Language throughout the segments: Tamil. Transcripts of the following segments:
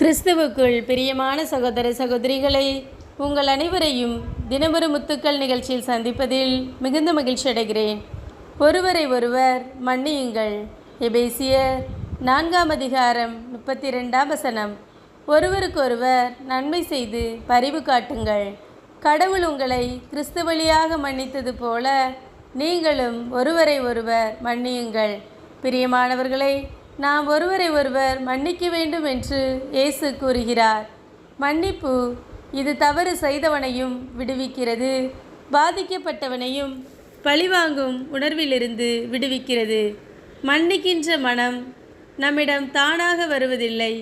கிறிஸ்துவுக்குள் பிரியமான சகோதர சகோதரிகளை உங்கள் அனைவரையும் தினமொரு முத்துக்கள் நிகழ்ச்சியில் சந்திப்பதில் மிகுந்த மகிழ்ச்சி அடைகிறேன். ஒருவரை ஒருவர் மன்னியுங்கள். எபேசியர் நான்காம் அதிகாரம் முப்பத்தி ரெண்டாம் வசனம். ஒருவருக்கொருவர் நன்மை செய்து பரிவு காட்டுங்கள். கடவுள் உங்களை கிறிஸ்து வழியாக மன்னித்தது போல நீங்களும் ஒருவரை ஒருவர் மன்னியுங்கள். பிரியமானவர்களை நாம் ஒருவரை ஒருவர் மன்னிக்க வேண்டும் என்று இயேசு கூறுகிறார். மன்னிப்பு இது தவறு செய்தவனையும் விடுவிக்கிறது. பாதிக்கப்பட்டவனையும் பழிவாங்கும் உணர்விலிருந்து விடுவிக்கிறது. மன்னிக்கின்ற மனம் நம்மிடம் தானாக வருவதில்லை.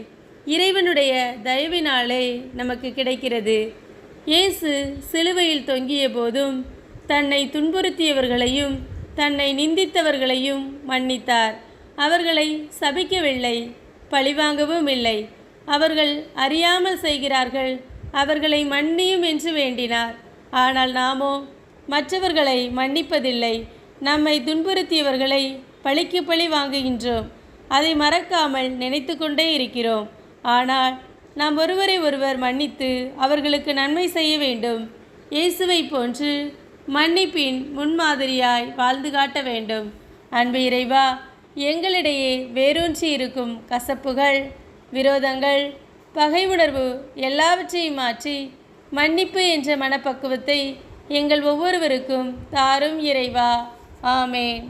இறைவனுடைய தயவினாலே நமக்கு கிடைக்கிறது. இயேசு சிலுவையில் தொங்கிய போதும் தன்னை துன்புறுத்தியவர்களையும் தன்னை நிந்தித்தவர்களையும் மன்னித்தார். அவர்களை சபிக்கவில்லை பழிவாங்கவும் இல்லை. அவர்கள் அறியாமல் செய்கிறார்கள் அவர்களை மன்னியும் என்று வேண்டினார். ஆனால் நாமோ மற்றவர்களை மன்னிப்பதில்லை. நம்மை துன்புறுத்தியவர்களை பழிக்கு பழி வாங்குகின்றோம். அதை மறக்காமல் நினைத்து கொண்டே இருக்கிறோம். ஆனால் நாம் ஒருவரை ஒருவர் மன்னித்து அவர்களுக்கு நன்மை செய்ய வேண்டும். இயேசுவை போன்று மன்னிப்பின் முன்மாதிரியாய் வாழ்ந்து காட்ட வேண்டும். அன்பு இறைவா எங்களிடையே வேரூன்றி இருக்கும் கசப்புகள் விரோதங்கள் பகை உணர்வு எல்லாவற்றையும் மாற்றி மன்னிப்பு என்ற மனப்பக்குவத்தை எங்கள் ஒவ்வொருவருக்கும் தாரும் இறைவா. ஆமேன்.